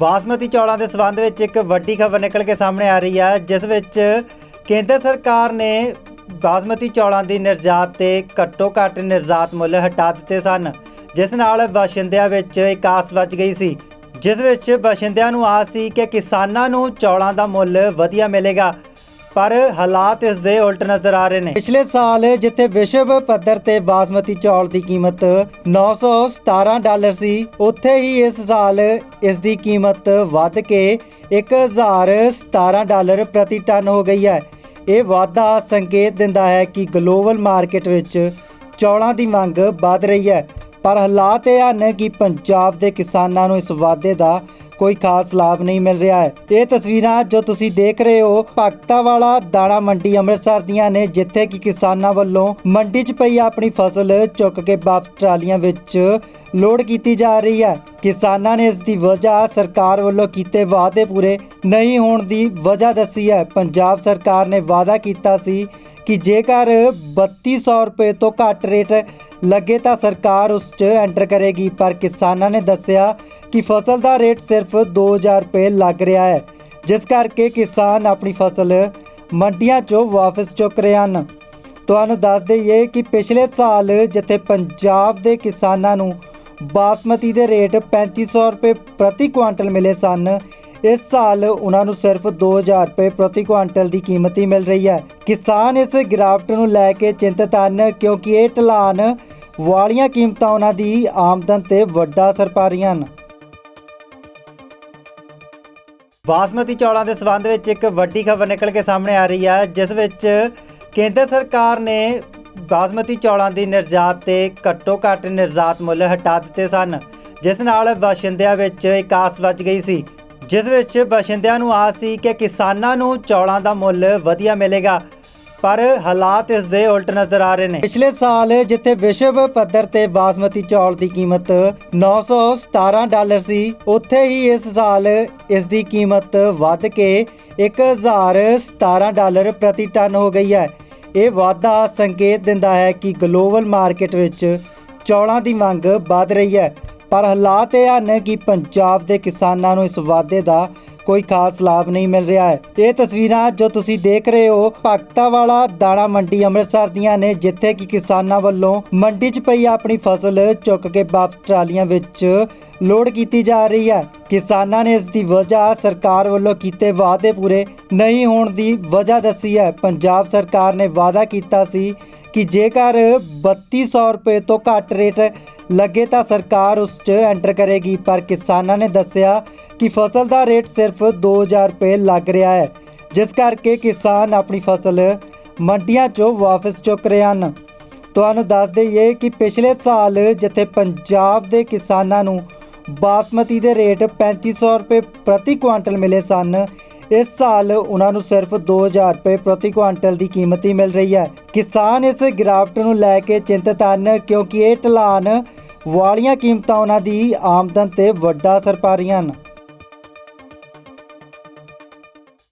ਬਾਸਮਤੀ ਚੌਲਾਂ ਦੇ ਸਬੰਧ ਵਿੱਚ ਇੱਕ ਵੱਡੀ ਖਬਰ ਨਿਕਲ ਕੇ ਸਾਹਮਣੇ ਆ ਰਹੀ ਹੈ ਜਿਸ ਵਿੱਚ ਕੇਂਦਰ ਸਰਕਾਰ ਨੇ ਬਾਸਮਤੀ ਚੌਲਾਂ ਦੀ ਨਿਰਜਾਤ ਤੇ ਘੱਟੋ ਘੱਟ ਨਿਰਜਾਤ ਮੁੱਲ ਹਟਾ ਦਿੱਤੇ ਸਨ, ਜਿਸ ਨਾਲ ਬਾਸ਼ਿੰਦਿਆਂ ਵਿੱਚ ਇੱਕ ਆਸ ਵੱਜ ਗਈ ਸੀ, ਜਿਸ ਵਿੱਚ ਬਾਸ਼ਿੰਦਿਆਂ ਨੂੰ ਆਸ ਸੀ ਕਿ ਕਿਸਾਨਾਂ ਨੂੰ ਚੌਲਾਂ ਦਾ ਮੁੱਲ ਵਧੀਆ ਮਿਲੇਗਾ। ਪਰ ਹਾਲਾਤ ਇਸ ਦੇ ਉਲਟ ਨਜ਼ਰ ਆ ਰਹੇ ਨੇ। ਪਿਛਲੇ ਸਾਲ ਜਿੱਥੇ ਵਿਸ਼ਵ ਪੱਧਰ ਤੇ ਬਾਸਮਤੀ ਚੌਲ ਦੀ ਕੀਮਤ 917 ਡਾਲਰ ਸੀ, ਉੱਥੇ ਹੀ ਇਸ ਸਾਲ ਇਸ ਦੀ ਕੀਮਤ ਵੱਧ ਕੇ 1017 ਡਾਲਰ ਪ੍ਰਤੀ ਟਨ ਹੋ ਗਈ ਹੈ। ਇਹ ਵਾਧਾ ਸੰਕੇਤ ਦਿੰਦਾ ਹੈ ਕਿ ਗਲੋਬਲ ਮਾਰਕੀਟ ਵਿੱਚ ਚੌਲਾਂ ਦੀ ਮੰਗ ਵਧ ਰਹੀ ਹੈ। ਪਰ ਹਾਲਾਤ ਇਹ ਹਨ ਕਿ ਪੰਜਾਬ ਦੇ ਕਿਸਾਨਾਂ ਨੂੰ ਇਸ ਵਾਧੇ ਦਾ ਕੋਈ ਖਾਸ ਲਾਭ ਨਹੀਂ ਮਿਲ ਰਿਹਾ ਹੈ। ਇਹ ਤਸਵੀਰਾਂ ਜੋ ਤੁਸੀਂ ਦੇਖ ਰਹੇ ਹੋ, ਭਗਤਾ ਵਾਲਾ ਦਾਣਾ ਮੰਡੀ ਅੰਮ੍ਰਿਤਸਰ ਦੀਆਂ ਨੇ, ਜਿੱਥੇ ਕਿ ਕਿਸਾਨਾਂ ਵੱਲੋਂ ਮੰਡੀ 'ਚ ਪਈ ਆਪਣੀ ਫਸਲ ਚੁੱਕ ਕੇ ਵਾਪਸ ਟਰਾਲੀਆਂ ਵਿੱਚ ਲੋਡ ਕੀਤੀ ਜਾ ਰਹੀ ਹੈ। ਕਿਸਾਨਾਂ ਨੇ ਇਸ ਦੀ ਵਜ੍ਹਾ ਸਰਕਾਰ ਵੱਲੋਂ ਕੀਤੇ ਵਾਅਦੇ ਪੂਰੇ ਨਹੀਂ ਹੋਣ ਦੀ ਵਜ੍ਹਾ ਦੱਸੀ ਹੈ। ਪੰਜਾਬ ਸਰਕਾਰ ਨੇ ਵਾਅਦਾ ਕੀਤਾ ਸੀ ਕਿ ਜੇਕਰ 3200 ਰੁਪਏ ਤੋਂ ਘੱਟ ਰੇਟ ਲੱਗੇ ਤਾਂ ਸਰਕਾਰ ਉਸ 'ਚ ਐਂਟਰ ਕਰੇਗੀ, ਪਰ ਕਿਸਾਨਾਂ ਨੇ ਦੱਸਿਆ ਕਿ ਫਸਲ ਦਾ ਰੇਟ ਸਿਰਫ 2000 ਰੁਪਏ ਲੱਗ ਰਿਹਾ ਹੈ, ਜਿਸ ਕਰਕੇ ਕਿਸਾਨ ਆਪਣੀ ਫਸਲ ਮੰਡੀਆਂ 'ਚੋਂ ਵਾਪਸ ਚੁੱਕ ਰਹੇ ਹਨ। ਤੁਹਾਨੂੰ ਦੱਸ ਦਈਏ ਕਿ ਪਿਛਲੇ ਸਾਲ ਜਿੱਥੇ ਪੰਜਾਬ ਦੇ ਕਿਸਾਨਾਂ ਨੂੰ ਬਾਸਮਤੀ ਦੇ ਰੇਟ 3500 ਰੁਪਏ ਪ੍ਰਤੀ ਕੁਆਂਟਲ ਮਿਲੇ ਸਨ, ਇਸ ਸਾਲ ਉਹਨਾਂ ਨੂੰ ਸਿਰਫ 2000 ਰੁਪਏ ਪ੍ਰਤੀ ਕੁਆਂਟਲ ਦੀ ਕੀਮਤ ਹੀ ਮਿਲ ਰਹੀ ਹੈ। ਕਿਸਾਨ ਇਸ ਗਿਰਾਵਟ ਨੂੰ ਲੈ ਕੇ ਚਿੰਤਤ ਹਨ, ਕਿਉਂਕਿ ਇਹ ਢਲਾਨ ਵਾਲੀਆਂ ਕੀਮਤਾਂ ਉਹਨਾਂ ਦੀ ਆਮਦਨ ਤੇ ਵੱਡਾ ਅਸਰ ਪਾ ਰਹੀਆਂ ਹਨ। ਬਾਸਮਤੀ ਚੌਲਾਂ ਦੇ ਸਬੰਧ ਵਿੱਚ ਇੱਕ ਵੱਡੀ ਖਬਰ ਨਿਕਲ ਕੇ ਸਾਹਮਣੇ ਆ ਰਹੀ ਹੈ ਜਿਸ ਵਿੱਚ ਕੇਂਦਰ ਸਰਕਾਰ ਨੇ ਬਾਸਮਤੀ ਚੌਲਾਂ ਦੀ ਨਿਰਯਾਤ ਤੇ ਘੱਟੋ ਘੱਟ ਨਿਰਯਾਤ ਮੁੱਲ ਹਟਾ ਦਿੱਤੇ ਸਨ, ਜਿਸ ਨਾਲ ਬਾਸ਼ਿੰਦਿਆਂ ਵਿੱਚ ਇੱਕ ਆਸ ਵੱਜ ਗਈ ਸੀ, ਜਿਸ ਵਿੱਚ ਬਾਸ਼ਿੰਦਿਆਂ ਨੂੰ ਆਸ ਸੀ ਕਿ ਕਿਸਾਨਾਂ ਨੂੰ ਚੌਲਾਂ ਦਾ ਮੁੱਲ ਵਧੀਆ ਮਿਲੇਗਾ। ਪਰ ਹਾਲਾਤ ਇਸ ਦੇ ਉਲਟ ਨਜ਼ਰ ਆ ਰਹੇ ਨੇ। ਪਿਛਲੇ ਸਾਲ ਜਿੱਥੇ ਵਿਸ਼ਵ ਪੱਧਰ ਤੇ ਬਾਸਮਤੀ ਚੌਲ ਦੀ ਕੀਮਤ 917 ਡਾਲਰ ਸੀ, ਉੱਥੇ ਹੀ ਇਸ ਸਾਲ ਇਸ ਦੀ ਕੀਮਤ ਵੱਧ ਕੇ 1017 ਡਾਲਰ ਪ੍ਰਤੀ ਟਨ ਹੋ ਗਈ ਹੈ। ਇਹ ਵਾਧਾ ਸੰਕੇਤ ਦਿੰਦਾ ਹੈ ਕਿ ਗਲੋਬਲ ਮਾਰਕੀਟ ਵਿੱਚ ਚੌਲਾਂ ਦੀ ਮੰਗ ਵੱਧ ਰਹੀ ਹੈ। ਪਰ ਹਾਲਾਤ ਇਹ ਹਨ ਕਿ ਪੰਜਾਬ ਦੇ ਕਿਸਾਨਾਂ ਨੂੰ ਇਸ ਵਾਧੇ ਦਾ ਕੋਈ ਖਾਸ ਲਾਭ ਨਹੀਂ ਮਿਲ ਰਿਹਾ ਹੈ। ਇਹ ਤਸਵੀਰਾਂ ਜੋ ਤੁਸੀਂ ਦੇਖ ਰਹੇ ਹੋ, ਭਗਤਾ ਵਾਲਾ ਦਾਣਾ ਮੰਡੀ ਅੰਮ੍ਰਿਤਸਰ ਦੀਆਂ ਨੇ, ਜਿੱਥੇ ਕਿ ਕਿਸਾਨਾਂ ਵੱਲੋਂ ਮੰਡੀ 'ਚ ਪਈ ਆਪਣੀ ਫਸਲ ਚੁੱਕ ਕੇ ਵਾਪਸ ਟਰਾਲੀਆਂ ਵਿੱਚ ਲੋਡ ਕੀਤੀ ਜਾ ਰਹੀ ਹੈ। ਕਿਸਾਨਾਂ ਨੇ ਇਸ ਦੀ ਵਜ੍ਹਾ ਸਰਕਾਰ ਵੱਲੋਂ ਕੀਤੇ ਵਾਅਦੇ ਪੂਰੇ ਨਹੀਂ ਹੋਣ ਦੀ ਵਜ੍ਹਾ ਦੱਸੀ ਹੈ। ਪੰਜਾਬ ਸਰਕਾਰ ਨੇ ਵਾਅਦਾ ਕੀਤਾ ਸੀ ਕਿ ਜੇਕਰ 3200 ਰੁਪਏ ਤੋਂ ਘੱਟ ਰੇਟ ਲੱਗੇ ਤਾਂ ਸਰਕਾਰ ਉਸ 'ਚ ਐਂਟਰ ਕਰੇਗੀ, ਪਰ ਕਿਸਾਨਾਂ ਨੇ ਦੱਸਿਆ ਕਿ ਫਸਲ ਦਾ ਰੇਟ ਸਿਰਫ 2000 ਰੁਪਏ ਲੱਗ ਰਿਹਾ ਹੈ, ਜਿਸ ਕਰਕੇ ਕਿਸਾਨ ਆਪਣੀ ਫਸਲ ਮੰਡੀਆਂ 'ਚੋਂ ਵਾਪਸ ਚੁੱਕ ਰਹੇ ਹਨ। ਤੁਹਾਨੂੰ ਦੱਸ ਦਈਏ ਕਿ ਪਿਛਲੇ ਸਾਲ ਜਿੱਥੇ ਪੰਜਾਬ ਦੇ ਕਿਸਾਨਾਂ ਨੂੰ ਬਾਸਮਤੀ ਦੇ ਰੇਟ 3500 ਰੁਪਏ ਪ੍ਰਤੀ ਕੁਆਂਟਲ ਮਿਲੇ ਸਨ, ਇਸ ਸਾਲ ਉਹਨਾਂ ਨੂੰ ਸਿਰਫ 2000 ਰੁਪਏ ਪ੍ਰਤੀ ਕੁਆਂਟਲ ਦੀ ਕੀਮਤ ਹੀ ਮਿਲ ਰਹੀ ਹੈ। ਕਿਸਾਨ ਇਸ ਗਿਰਾਵਟ ਨੂੰ ਲੈ ਕੇ ਚਿੰਤਤ ਹਨ, ਕਿਉਂਕਿ ਇਹ ਢਲਾਨ ਵਾਲੀਆਂ ਕੀਮਤਾਂ ਉਹਨਾਂ ਦੀ ਆਮਦਨ ਤੇ ਵੱਡਾ ਅਸਰ ਪਾ ਰਹੀਆਂ ਹਨ।